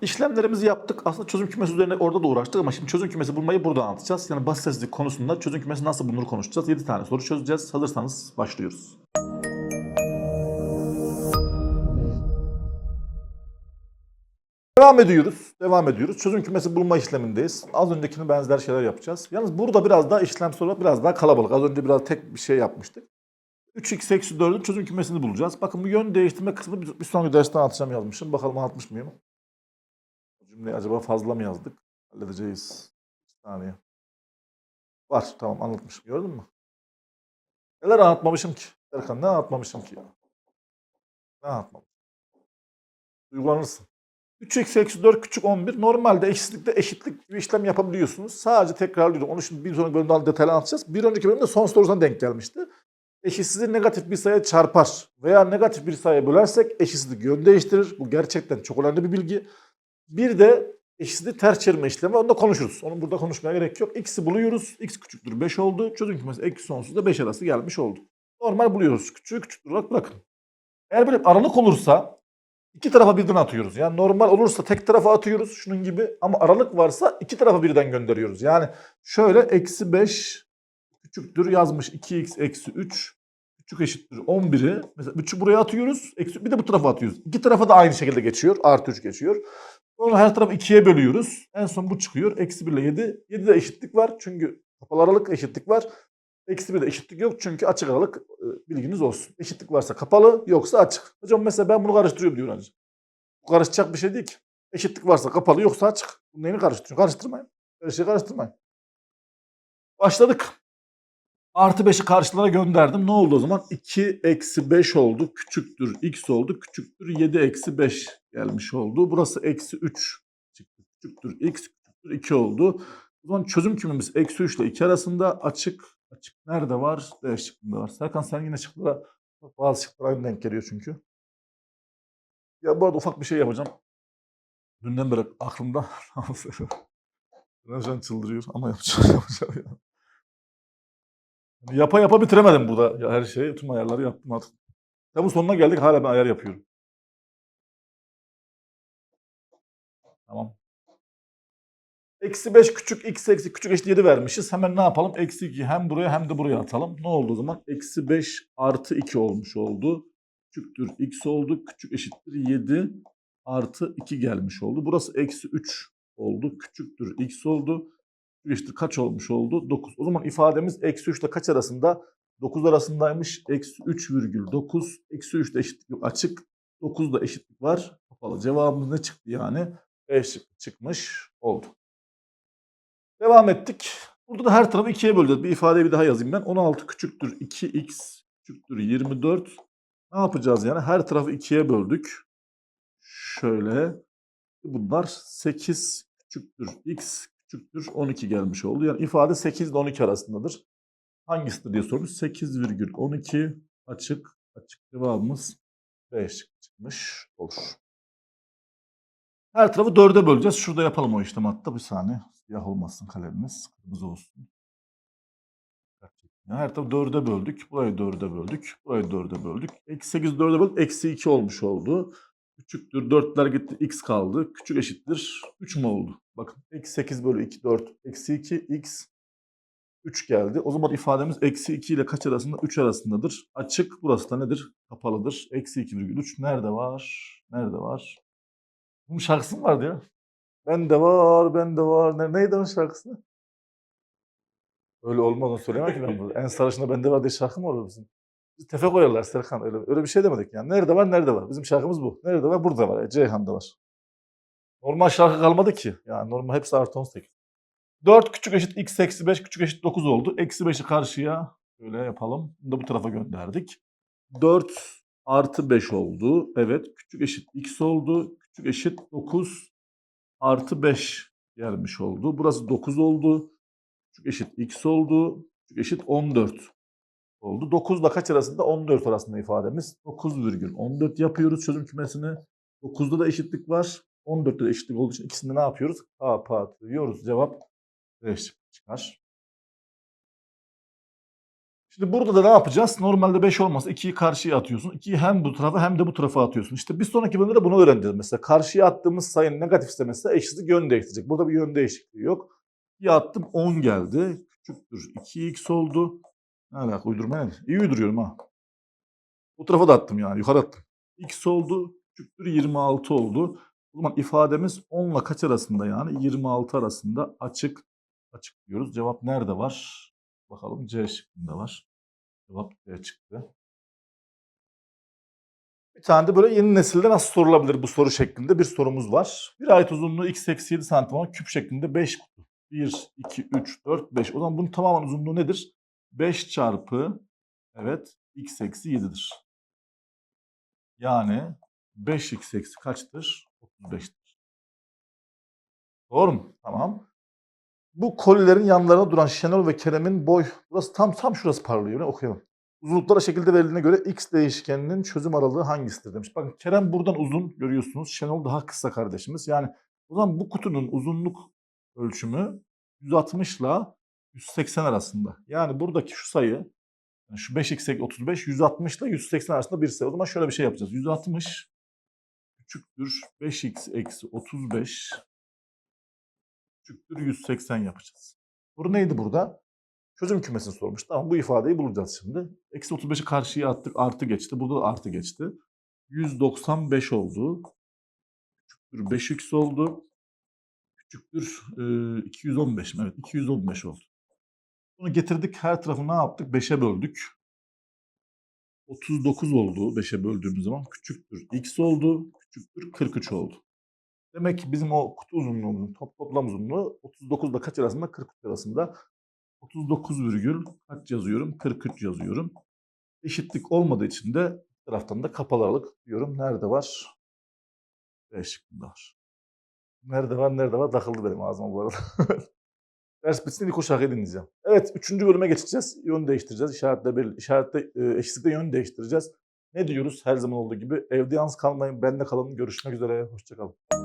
İşlemlerimizi yaptık. Aslında çözüm kümesi üzerine orada da uğraştık ama şimdi çözüm kümesi bulmayı burada anlatacağız. Yani basit seslilik konusunda çözüm kümesi nasıl bulunur konuşacağız. 7 tane soru çözeceğiz. Hazırsanız başlıyoruz. Devam ediyoruz. Devam ediyoruz. Çözüm kümesi bulma işlemindeyiz. Az öncekine benzer şeyler yapacağız. Yalnız burada biraz daha işlem soru biraz daha kalabalık. Az önce biraz tek bir şey yapmıştık. 3x eksi 4'ün çözüm kümesini bulacağız. Bakın bu yön değiştirme kısmını bir, sonraki derste anlatacağım yazmışım. Bakalım anlatmış mıyım? Cümleyi acaba fazla mı yazdık? Halledeceğiz. Bir saniye. Var. Tamam anlatmışım. Gördün mü? Neler anlatmamışım ki? Erkan ne anlatmamışım ki? Ne anlatmamışım? Duygulanırsın. 3x eksi 4 küçük 11. Normalde eşitlikte eşitlik bir işlem yapabiliyorsunuz. Sadece tekrarlıyorum. Onu şimdi bir sonraki bölümde daha detaylı anlatacağız. Bir önceki bölümde son sorusuna denk gelmişti. Eşitsizliği negatif bir sayıya çarpar veya negatif bir sayıya bölersek eşitsizlik yön değiştirir. Bu gerçekten çok önemli bir bilgi. Bir de eşitsizliği ters çevirme işlemi. Onu da konuşuruz. Onu burada konuşmaya gerek yok. X'i buluyoruz. X küçüktür 5 oldu. Çözüm kümesi eksi sonsuzda 5 arası gelmiş oldu. Normal buluyoruz. Küçüğü küçüktür olarak bırakın. Eğer böyle aralık olursa iki tarafa birden atıyoruz. Yani normal olursa tek tarafa atıyoruz şunun gibi. Ama aralık varsa iki tarafa birden gönderiyoruz. Yani şöyle eksi 5 küçüktür yazmış 2x eksi 3 küçük eşittir 11'i. Mesela 3'ü buraya atıyoruz. Eksi, bir de bu tarafa atıyoruz. İki tarafa da aynı şekilde geçiyor. Artı 3 geçiyor. Sonra her tarafı 2'ye bölüyoruz. En son bu çıkıyor. Eksi 1 ile 7. 7'de eşitlik var. Çünkü kapalı aralık eşitlik var. Eksi 1'de eşitlik yok. Çünkü açık aralık e, bilginiz olsun. Eşitlik varsa kapalı yoksa açık. Hocam mesela ben bunu karıştırıyorum diyor hocam. Bu karışacak bir şey değil ki. Eşitlik varsa kapalı yoksa açık. Bunun neyini karıştırıyorsun? Karıştırmayın. Her şeyi karıştırmayın. Başladık. Artı 5'i karşılara gönderdim. Ne oldu o zaman? 2 eksi 5 oldu. Küçüktür x oldu. Küçüktür 7 eksi 5 gelmiş oldu. Burası eksi 3 çıktı. Küçüktür x küçüktür 2 oldu. O zaman çözüm kümemiz eksi 3 ile 2 arasında açık. Açık nerede var? D şıkkında var. Serkan sen yine şıklara bazı şıklara aynı denk geliyor çünkü. Ya bu arada ufak bir şey yapacağım. Dünden beri aklımda. Ben şu an çıldırıyor ama yapacağım. yapacağım ya. Yani yapa yapa bitiremedim burada ya her şeyi. Tüm ayarları yaptım artık. Kitabın sonuna geldik hala ben ayar yapıyorum. Tamam. Eksi 5 küçük x eksi küçük eşit 7 vermişiz. Hemen ne yapalım? Eksi 2 hem buraya hem de buraya atalım. Ne oldu o zaman? Eksi 5 artı 2 olmuş oldu. Küçüktür x oldu. Küçük eşittir 7 artı 2 gelmiş oldu. Burası eksi 3 oldu. Küçüktür x oldu. Küçük eşittir kaç olmuş oldu? 9. O zaman ifademiz eksi 3 ile kaç arasında? 9 arasındaymış. Eksi 3 virgül 9. Eksi 3 ile eşitlik. Açık. 9 da eşitlik var. Kapalı. Cevabımız ne çıktı yani? E çıkmış oldu. Devam ettik. Burada da her tarafı ikiye böleceğiz. Bir ifadeyi bir daha yazayım ben. 16 küçüktür 2x küçüktür 24. Ne yapacağız yani? Her tarafı ikiye böldük. Şöyle. Bunlar 8 küçüktür x küçüktür 12 gelmiş oldu. Yani ifade 8 ile 12 arasındadır. Hangisidir diye sormuş. 8,12 açık. Açık cevabımız B şıkkı çıkmış olur. Her tarafı 4'e böleceğiz. Şurada yapalım o işlemi hatta bir saniye. Siyah olmasın kalemimiz. Kırmızı olsun. Her tarafı 4'e böldük. Burayı 4'e böldük. Burayı 4'e böldük. Eksi 8 4'e böldük. Eksi 2 olmuş oldu. Küçüktür. 4'ler gitti. X kaldı. Küçük eşittir. 3 mü oldu? Bakın. Eksi 8 bölü 2 4. Eksi 2 X 3 geldi. O zaman ifademiz eksi 2 ile kaç arasında? 3 arasındadır. Açık. Burası da nedir? Kapalıdır. Eksi 2,3. Nerede var? Nerede var? Bunun şarkısı mı vardı ya? Ben de var, ben de var. Ne, neydi onun şarkısı? Öyle olmaz onu söyleyemem ki ben burada. En sarışında bende var diye şarkı mı olur bizim? Bizi tefe koyarlar Serkan. Öyle, öyle bir şey demedik yani. Nerede var, nerede var? Bizim şarkımız bu. Nerede var? Burada var. E, Ceyhan'da var. Normal şarkı kalmadı ki. Yani normal hepsi artı 18. 4 küçük eşit x eksi 5 küçük eşit 9 oldu. Eksi 5'i karşıya şöyle yapalım. Bunu da bu tarafa gönderdik. 4 artı 5 oldu. Evet. Küçük eşit x oldu. Küçük eşit 9 artı 5 gelmiş oldu. Burası 9 oldu. Küçük eşit x oldu. Küçük eşit 14 oldu. 9 ile kaç arasında? 14 arasında ifademiz. 9,14 yapıyoruz çözüm kümesini. 9'da da eşitlik var. 14'te de eşitlik olduğu için ikisini ne yapıyoruz? Kapatıyoruz. Cevap 5 çıkar. Şimdi burada da ne yapacağız? Normalde 5 olmasa 2'yi karşıya atıyorsun. 2'yi hem bu tarafa hem de bu tarafa atıyorsun. İşte bir sonraki bölümde de bunu öğreneceğiz. Mesela karşıya attığımız sayı negatifse mesela eşitlik yön değiştirecek. Burada bir yön değişikliği yok. 2'ye attım 10 geldi. Küçüktür 2x oldu. Ne alaka uydurma ne? İyi uyduruyorum ha. Bu tarafa da attım yani yukarı attım. x oldu. Küçüktür 26 oldu. O zaman ifademiz 10 ile kaç arasında yani? 26 arasında açık açık diyoruz. Cevap nerede var? Bakalım C şıkkında var. Cevap çıktı. Bir tane de böyle yeni nesilde nasıl sorulabilir bu soru şeklinde bir sorumuz var. Bir ayet uzunluğu x eksi 7 santim olan küp şeklinde 5 kutu. 1, 2, 3, 4, 5. O zaman bunun tamamen uzunluğu nedir? 5 çarpı evet x eksi 7'dir. Yani 5x eksi kaçtır? 35'tir. Doğru mu? Tamam. Bu kolilerin yanlarına duran Şenol ve Kerem'in boy, burası tam tam şurası parlıyor. Ne okuyalım. Uzunluklara şekilde verildiğine göre x değişkeninin çözüm aralığı hangisidir demiş. Bakın Kerem buradan uzun görüyorsunuz. Şenol daha kısa kardeşimiz. Yani o zaman bu kutunun uzunluk ölçümü 160 ile 180 arasında. Yani buradaki şu sayı yani şu 5x eksi 35 160 ile 180 arasında bir sayı. O zaman şöyle bir şey yapacağız. 160 küçüktür 5x eksi 35 küçüktür 180 yapacağız. Soru neydi burada? Çözüm kümesini sormuş. Tamam bu ifadeyi bulacağız şimdi. Eksi 35'i karşıya attık. Artı geçti. Burada da artı geçti. 195 oldu. Küçüktür 5x oldu. Küçüktür e, 215 mi? Evet 215 oldu. Bunu getirdik. Her tarafı ne yaptık? 5'e böldük. 39 oldu 5'e böldüğümüz zaman. Küçüktür x oldu. Küçüktür 43 oldu. Demek ki bizim o kutu uzunluğumuzun top, toplam uzunluğu 39 ile kaç arasında? 43 arasında. 39 virgül kaç yazıyorum? 43 yazıyorum. Eşitlik olmadığı için de bir taraftan da kapalı aralık diyorum. Nerede var? B şıkkında var. Nerede var, nerede var? Takıldı benim ağzıma bu arada. Ders bitsin ilk o şarkıyı dinleyeceğim. Evet, üçüncü bölüme geçeceğiz. Yön değiştireceğiz. İşaretle, belli, işaretle e, yön değiştireceğiz. Ne diyoruz her zaman olduğu gibi? Evde yalnız kalmayın, benle kalın. Görüşmek üzere, hoşçakalın.